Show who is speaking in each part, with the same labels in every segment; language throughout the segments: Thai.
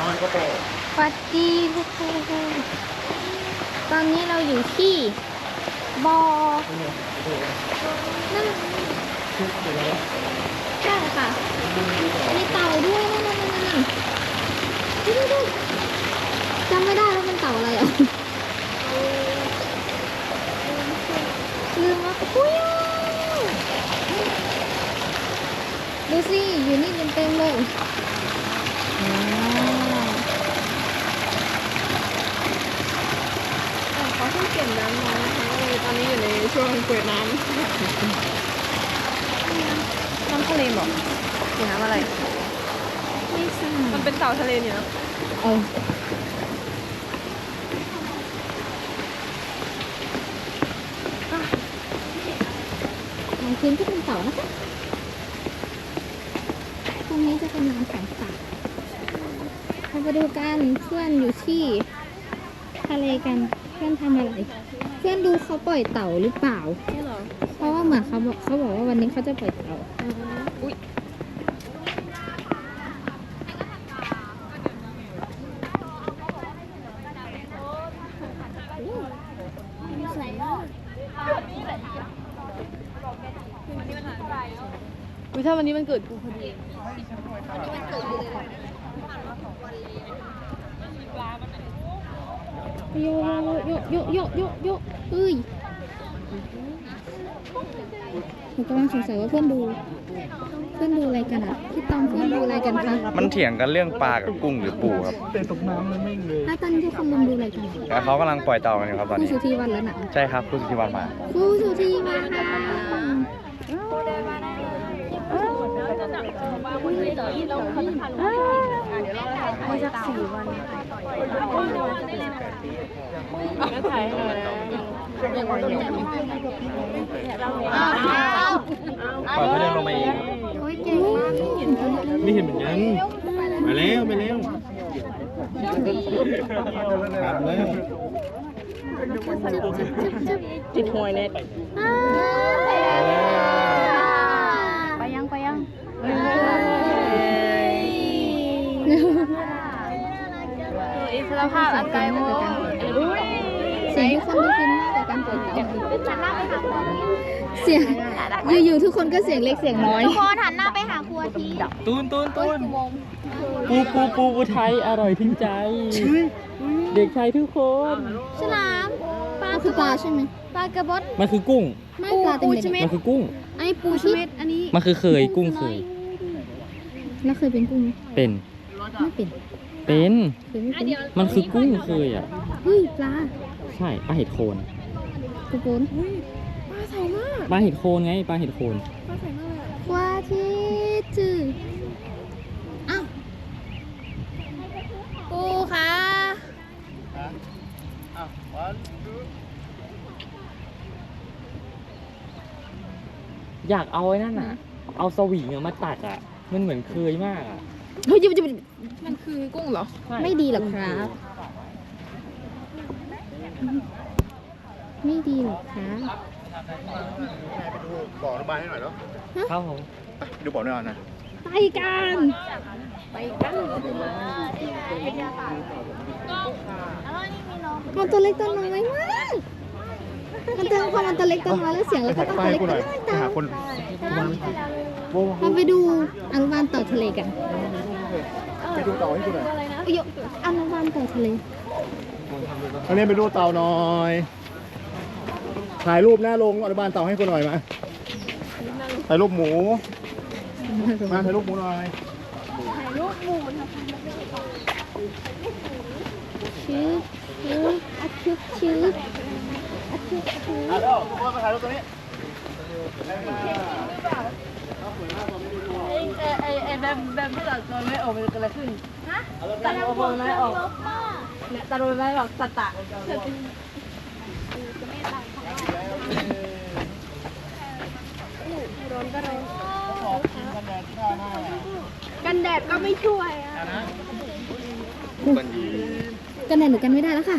Speaker 1: น้อยก็โต
Speaker 2: สวัสดีทุกคนตอนนี้เราอยู่ที่บอนั่น
Speaker 1: ชุดอยู่แล้ว
Speaker 2: ใช่ค่ะมีเต่าด้วยนั่นนั่นนั่นนั่นดูดูจำไม่ได้แล้วมันเต่าอะไรอะลืมแล้วอุ้ยดูสิอยู่นี่เต็มเลยว้าว
Speaker 3: เขาเพิ่งเปลี่ยนน้ำมานะคะเลยตอน นี้อยู่ในช่วงเปิดน้ำน้ำทะเลหรอหรือน้ำอะไร
Speaker 2: ไม่ทรา
Speaker 3: มัน
Speaker 2: บ
Speaker 3: เป็นเต่าทะเลเนี่ยเนอะ
Speaker 2: เออทางพื้นก็เป็นเต่านะคะตรงนี้จะเป็นน้ำของสัตว์เราไปดูกันเพื่อนอยู่ที่ทะเลกันเพื่อนทำอะไร เพื่อนดูเขาปล่อยเต่าหรือเปล่า
Speaker 3: นี่เหรอ
Speaker 2: เพราะว่าเหมือนเขาบอกเขาบอกว่าวันนี้เขาจะปล่อยเต่า
Speaker 3: อุ้ยอุ้ยถ้าวันนี้มันเกิดกูพอดี
Speaker 2: โยโยโยโยโยโยเอ้ยหนูกำลังสงสัยว่าเพื่อนดู เพื่อนดูอะไรกันอะพี่ตองเพื่อนดูอะไรกันคะ
Speaker 4: มันเถียงกันเรื่องปลากับกุ้งหรือปูครับ
Speaker 1: เตะตกน้ำเลยแม่งเลย
Speaker 2: แล้วตอนนี้ทุกคนรุมดูอะไรกันอะ
Speaker 4: แล้วเขากำลังปล่อยเต่ากันอยู่ครับตอน
Speaker 2: ครู
Speaker 4: นี้
Speaker 2: สุธีวันแล้วน่ะ
Speaker 4: ใช่ครับคุณสุธิวันมา
Speaker 2: ครูสุธีมาค่ะ
Speaker 3: ไม่ สักสี่วันก็ถ่ายให้หน่อย
Speaker 4: ปล่อยเขาเดินลงมาเอง
Speaker 1: ไม่เห็นเหมือนกันมาแล้วมาแล้วถามแล้ว
Speaker 3: จิตหวยเน็ต สรภาพอันไกลโว้ย
Speaker 2: เสียงทุกคนดูฟินมากกับการปล่อยเต่าเสียงอยู่ๆทุกคนก็เสียงเล็กเสียงน้อย
Speaker 5: ทุกคนหันหน้าไปหาครัวที
Speaker 1: ตูนตูนตูนปูปูปูปูไทยอร่อยทิ้งใจ เด็กไทยทุกคน
Speaker 5: ฉลามปลา
Speaker 2: มันคือปลาใช่ไหม
Speaker 5: ปลากระบด
Speaker 1: มันคือกุ้ง
Speaker 2: ไม่ปลาเต็มเลย
Speaker 1: มันคือกุ้ง
Speaker 5: อันนี้ปูชเม็ดอันนี้
Speaker 1: มันคือเคยกุ้งเคย
Speaker 2: แล้วเคยเป็นกุ้งไหม
Speaker 1: เป็น
Speaker 2: ไม่เป็น
Speaker 1: เป็น
Speaker 2: เคยไม่เป็น
Speaker 1: มันคือกุ้งเคยอะ
Speaker 2: เฮ้ยปลา
Speaker 1: ใช่ปลาเห็ดโคน
Speaker 2: ตะโกน
Speaker 1: ปลาเห็ดโคนไงปลาเห็ดโคน
Speaker 2: ว่าที่จืออ้าว
Speaker 5: ปูค่ะ
Speaker 1: อยากเอาไอ้นั่นอะ เอาสวิงอะมาตัดอะ มันเหมือนเคยมากอะ
Speaker 2: เฮ้ยจะจะ
Speaker 3: มันคือกุ้งเหรอ
Speaker 2: ไม่ดีหรอกครับ ไม่ดีหรอกครับ
Speaker 4: บอกระบายให้หน่อยแล้ว
Speaker 1: ครับผม
Speaker 4: ดูบอกหน่อยนะ
Speaker 2: ไปกันมันตัวเล็กตัวน้อยมากมันจะพอมันตัวเล็กตัวน้อยแล้วเสียงแล้วก็ต้องตัวเล็กตัวน้อยตามเราไปดูอนุบาลเต่าทะเลกัน
Speaker 4: ไปดูเต่าให้กูหน่อย
Speaker 2: อุยอนุบาลเต่าทะเล
Speaker 4: อันนี้ไปดูเต่าหน่อย ถ่ายรูปหน้าลงอนุบาลเต่าให้กูหน่อยมาถ่ายรูปหมู มาถ่ายรูปหมูหน่อย
Speaker 2: ชื้อชื้ออัดชึบชื้ออัดชึบชื้อ
Speaker 4: ถ่ายแล้วมาถ่ายรูปตรงนี้
Speaker 3: ไอไอแบบแบบที่เราตัวไม่ออกมันเกิดอะไรขึ้นฮะตัดโอโบไม่ออกเนี่ยตัดโอโบไม่ออกตัดตะกันแดดก็ไม่ช่วยอะ
Speaker 2: กันไหนหนูกันไม่ได้แล้วค่ะ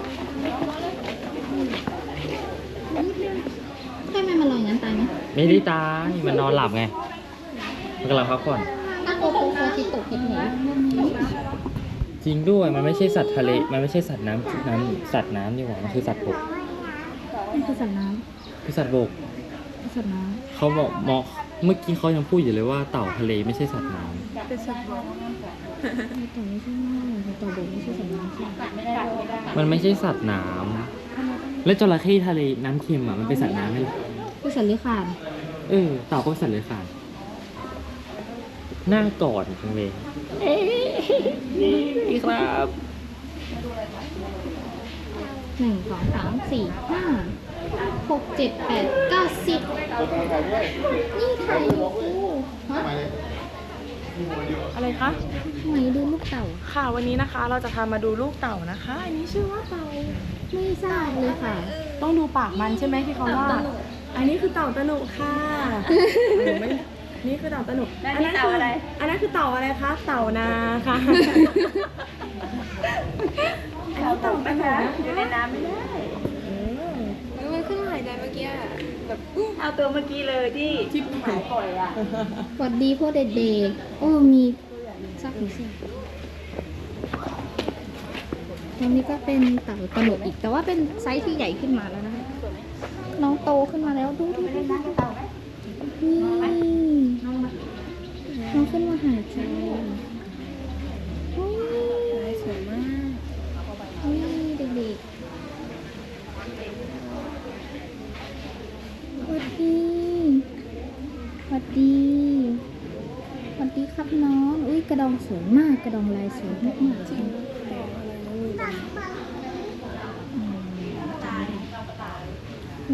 Speaker 4: พูดถ่ายให้ชายเต่าละหมาด
Speaker 2: ให้แม่มาลอยอย่างนั้นตายไหม
Speaker 1: ไม่ได้ตายมันนอนหลับไง มันกำลังพักผ่อน
Speaker 2: ตั้งโกโกโคชิโตะเห็ดหมู
Speaker 1: จริงด้วยมันไม่ใช่สัตว์ทะเล มันไม่ใช่สัตว์น้ำน้ำสัตว์น้ำดีกว่ามันคือสัตว์บก
Speaker 2: นี่คือสัตว์น้
Speaker 1: คือสัตว์บกำ
Speaker 2: สัตว์น้
Speaker 1: เขาบอกมอเมื่อกี้เขายังพูดอยู่เลยว่าเต่าทะเลไม่ใช่สัตว์น้ำำ
Speaker 2: เต่าไม่ใช่เต่าบกไม่ใช่สัตว์น้ำใช่ไหม
Speaker 1: มันไม่ใช่สัตว์น้ำแล้วจระเข้ทะเลน้ำเค็มอะมันเป็นสัตว์น้ำไหมล่ะ
Speaker 2: คือสัตว์เลื้อยคลาน
Speaker 1: เออเต่าก็เป็นสัตว์เลื้อยคลานหน้ากอดจังเลยเอ๊ะครับ
Speaker 2: หนึ่งสองสามสี่ห้าหกเจ็ดแปดเก้าสิบนี่ใครอยู่กูฮะ
Speaker 3: อะไรคะ
Speaker 2: ทำไมดูลูกเต่า
Speaker 3: ค่ะวันนี้นะคะ เราจะพามาดูลูกเต่านะคะ อันนี้ชื่อว่าเต่า
Speaker 2: ไม่ทราบเลยค่ะ
Speaker 3: ต้องดูปากมันใช่ไหมที่เขาว่า อันนี้คือเต่าตะหนุค่ะเออไม่นี่คือเต่าตะหนุอันนั้นคืออะไร อันนั้นคือเต่าอะไรคะ เต่านาค่ะ อันนี้เต่าตะหนุนะอยู่ในน้ำไม่ได้
Speaker 5: มันขึ้นหายใจเมื่อกี้อะ แบบ
Speaker 3: เอาตัวเมื่อกี้เลยที่ที่หายปล่อยอะ
Speaker 2: สวัสดีพวกเด็กๆ โอ้มีซักหรือเปล่าตรงนี้ก็เป็นเต่าตลกอีก แต่ว่าเป็นไซส์ที่ใหญ่ขึ้นมาแล้วนะคะ น้องโตขึ้นมาแล้วดูดูดูดูนี่น้องขึ้นมาหายใจโอ้ยสวยมากนี่เด็กๆสวัสดี สวัสดี สวัสดีครับน้อง อุ้ยก ระดองสวยมากกระดองลายสวยมากมากๆ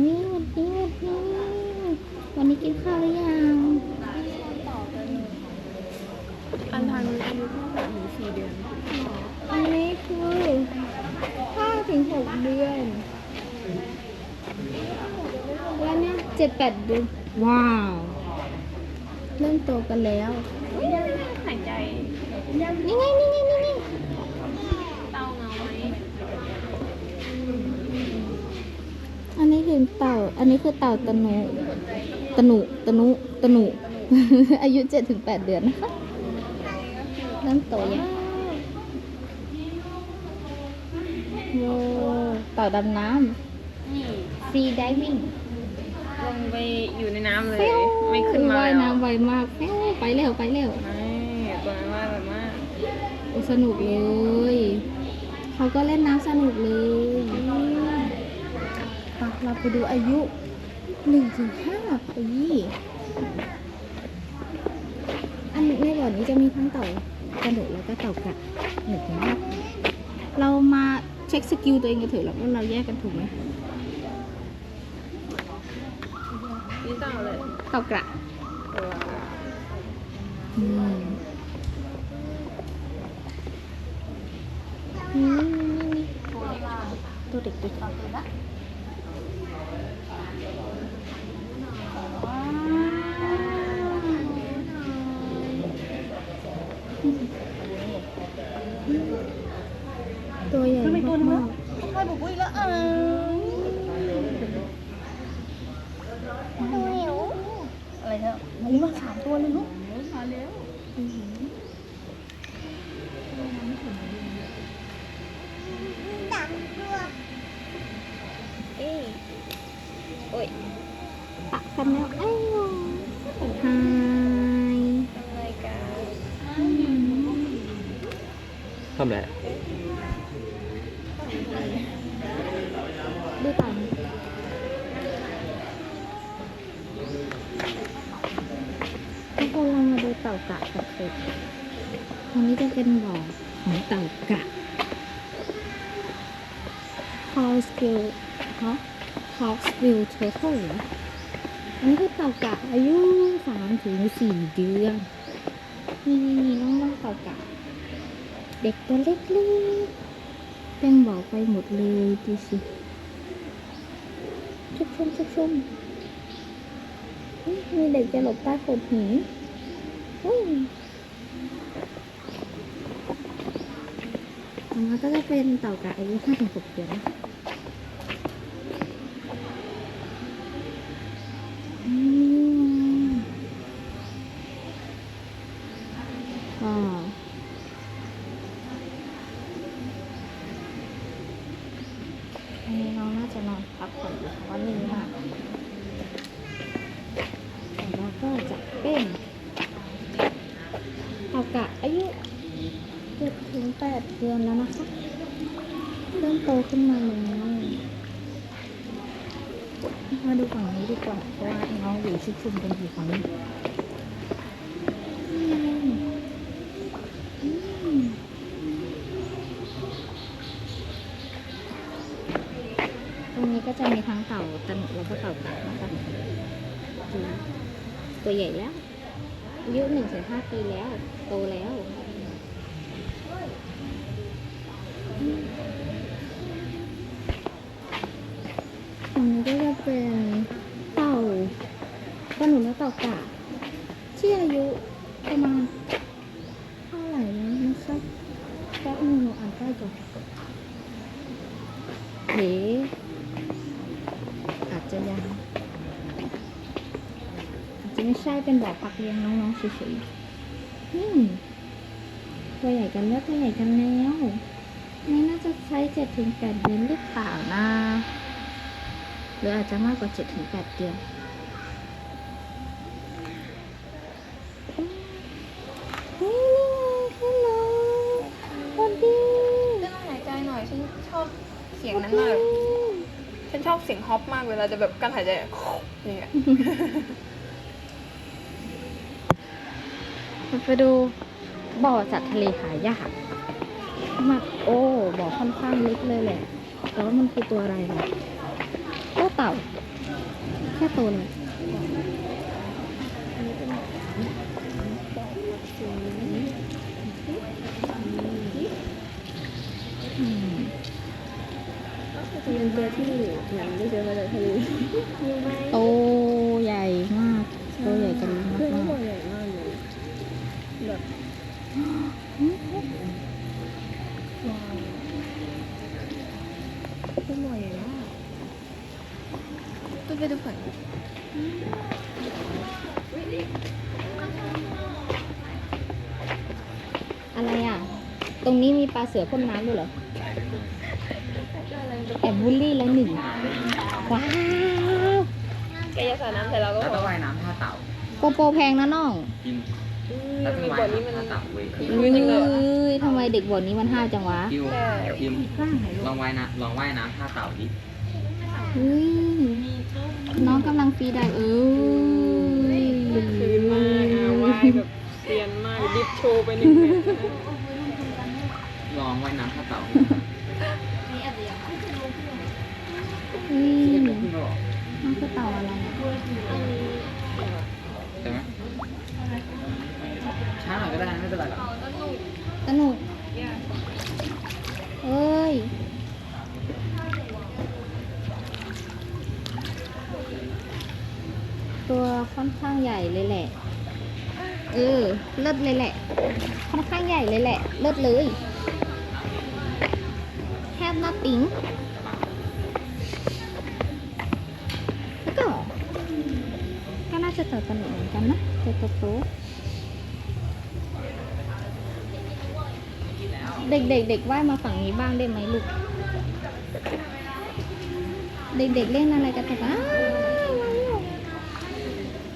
Speaker 2: นี่วัสดีสวัสดีวันนี้กินข้าวหรือยัง
Speaker 3: อันทางนี้อายุเท่าไหร่หนูสี่เดือน
Speaker 2: อันนี้คือห้าถึงหกเดือนแล้วเนี่ยเจ็ดแปดเดือนว้าว เริ่มโตกันแล้ว นี่ไงนี่ไงนี่ไง
Speaker 5: เตาเงาไหม
Speaker 2: อันนี้คือเต่า อันนี้คือเต่าตะนุตะนุตะนุตะนุ อายุเจ็ดถึงแปดเดือนนะคะเริ่มโตยังโว้เต่าดำน้
Speaker 5: นี่ำ
Speaker 2: ซีไดวิ่ง
Speaker 5: ลงไปอยู่ในน้ำเลย ไม่ขึ้นมา
Speaker 2: ว่าย
Speaker 5: แล้ว
Speaker 2: น้ำไวมาก ไปเร็วไปเร็ว สนุกเลย เขาก็เล่นน้ำสนุกเลยไปเราไปดูอายุหนึ่งถึงห้าปีอันในบ่อนี้จะมีทั้งเต่ากระโดดแล้วก็เต่ากระหนึ่งถึงห้าปีเรามาเช็คสกิลตัวเองกันเถอะแล้วว่าเราแยกกันถูกไหม
Speaker 5: นี่เต่าเลย
Speaker 2: เต่ากระ
Speaker 5: ตัว
Speaker 2: เด็กตัวเด็กตัวใหญ่มากๆ
Speaker 3: ใครบอกว่าอีกแล้วอะอะไรเถอะโอ้มาสามตัวเลยลูกมาแล้ว
Speaker 5: เอ้ยโอ้ย
Speaker 2: ปะกันแล้วไอ้ย ฮาย
Speaker 5: อะไรกัน
Speaker 1: ทำไร
Speaker 2: ดูต่างทุกคนเรามาดูเต่ากะกันเถอะตรงนี้จะเป็นบ่อของเต่ากะ Hawksbill ฮะ Hawksbill Turtle เหรอ อันนี้คือเต่ากะอายุสามถึงสี่เดือน นี่นี่น้องน้องเต่ากะ เด็กตัวเล็กๆเป็นบอกไปหมดเลยดูสิชุบชมชุบชมอุ๊ยมีเด็กจะหลบใต้โขดหินอุ้ยมาก็จะเป็นเต่ากะอายุ5ถึง6เดือนนะอืมว้าวอันนี้น้องน่าจะนอนพักผ่อนอยู่เพราะว่านิ่งมากแล้วก็จะเป็นเต่ากะอายุเจ็ดถึงแปดเดือนแล้วนะคะ เริ่มโตขึ้นมาแล้ว มาดูฝั่งนี้ดีกว่า เพราะว่าน้องอยู่ชุกชุมกันอยู่ฝั่งนี้ตรงนี้ก็จะมีทั้งเต่าตะหนุแล้วก็เต่ากระนะคะตัวใหญ่แล้วอายุหนึ่งถึงห้าปีแล้ว โตแล้ว ก็จะเป็นเต่าปลาหนุและเต่ากะที่อายุประมาณเท่าไหร่แล้วนะคะแป๊บนึงหนูอ่านใกล้ก่อนเฮ้ออาจจะยังอาจจะไม่ใช่เป็นแบ่อพักเลี้ยงน้องๆเฉยๆอืมตัวใหญ่กันแล้วตัวใหญ่กันแล้วนี่น่าจะใช้เจ็ดถึงแปดเดือนหรือเปล่านะ หรืออาจจะมากกว่า 7-8 เดือนเฮ้ยฮัลโหลสวัสดี
Speaker 5: เต้นหายใจหน่อยฉันชอบเสียงนั้นมาก ฉันชอบเสียงฮอปมากเวลาจะแบบการหายใจอะนี่ไง
Speaker 2: ไปดูบ่อสัตว์ทะเลหายากมากโอ้บ่อค่อนข้างลึกเลยแหละ แต่ว่ามันคือตัวอะไรล่ะก็เต่า แค่ตัวเลยอืม
Speaker 3: เป็นตัวที่ยังไม่เจอมาจากทะเล
Speaker 2: โตใหญ่มาก โตใหญ่กันมาก
Speaker 3: เลยแบบเพื่อนตัวใหญ่มาก
Speaker 5: ตัว ไปดูฝั่ง
Speaker 2: อะไรอะ ตรงนี้มีปลาเสือพ่นน้ำด้วยเหรอ แอบบูลลี่แล้วหนึ่ง ว้าว
Speaker 5: แกจะสาดน้ำใส่เราก็
Speaker 1: แล้ว
Speaker 5: พ
Speaker 1: ก็
Speaker 5: อ
Speaker 1: ว่ายน้ำท่าเต่า
Speaker 2: โกโปรแพงนะน้อง
Speaker 1: กิน
Speaker 5: อืม
Speaker 1: แล้วก็
Speaker 5: มี
Speaker 1: ว่าย
Speaker 5: บ่อนี้มัน
Speaker 1: น้ำท่าเต่าเว้ย
Speaker 2: เอ้ยทำไมเด็กบ่อนนี้มันห้าวจังวะ
Speaker 1: คิว
Speaker 5: ใช่
Speaker 1: คิมลองว่ายน้ำลองว่ายน้ำท่าเต่าดิ
Speaker 2: เฮ้ย น้องกำลังฟรีไดเอ้ย
Speaker 5: คืนมากอะว่ายแบบเซียนมากดิฟโชว์ไปหนึ่งเมตร
Speaker 1: ลองว่ายน้ำท่าเต่า
Speaker 2: เฮ้ย
Speaker 1: ที่
Speaker 2: น้
Speaker 1: เป็นขึ้นมาบอก
Speaker 2: องคือเต่าอะไรอะ
Speaker 1: ใช่ไหมช้าหน่อยก็ได้ไม่เป็นไรหรอก
Speaker 2: สนุกเอ้ย ตัวค่อนข้างใหญ่เลยแหละ เออ เลิศเลยแหละ ค่อนข้างใหญ่เลยแหละ เลิศเลยแคบนับปิงแล้วก็ ก็น่าจะเติบโตเหมือนกันนะเติบโตเด็กๆเด็กว่ายมาฝั่งนี้บ้างได้ไหมลูก เด็กๆเล่นอะไรกันแต่อ้าวฮัลโหล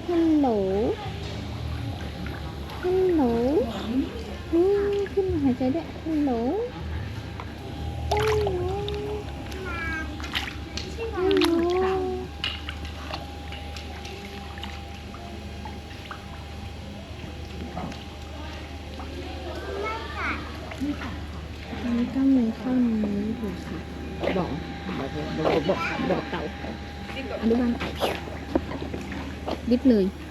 Speaker 2: ฮัลโหลอืมขึ้นมาหายใจด้วยฮัลโหล ฮัลโหลฮัลโหลอันนี้ก็มีข้าวนี้ดูสิบอ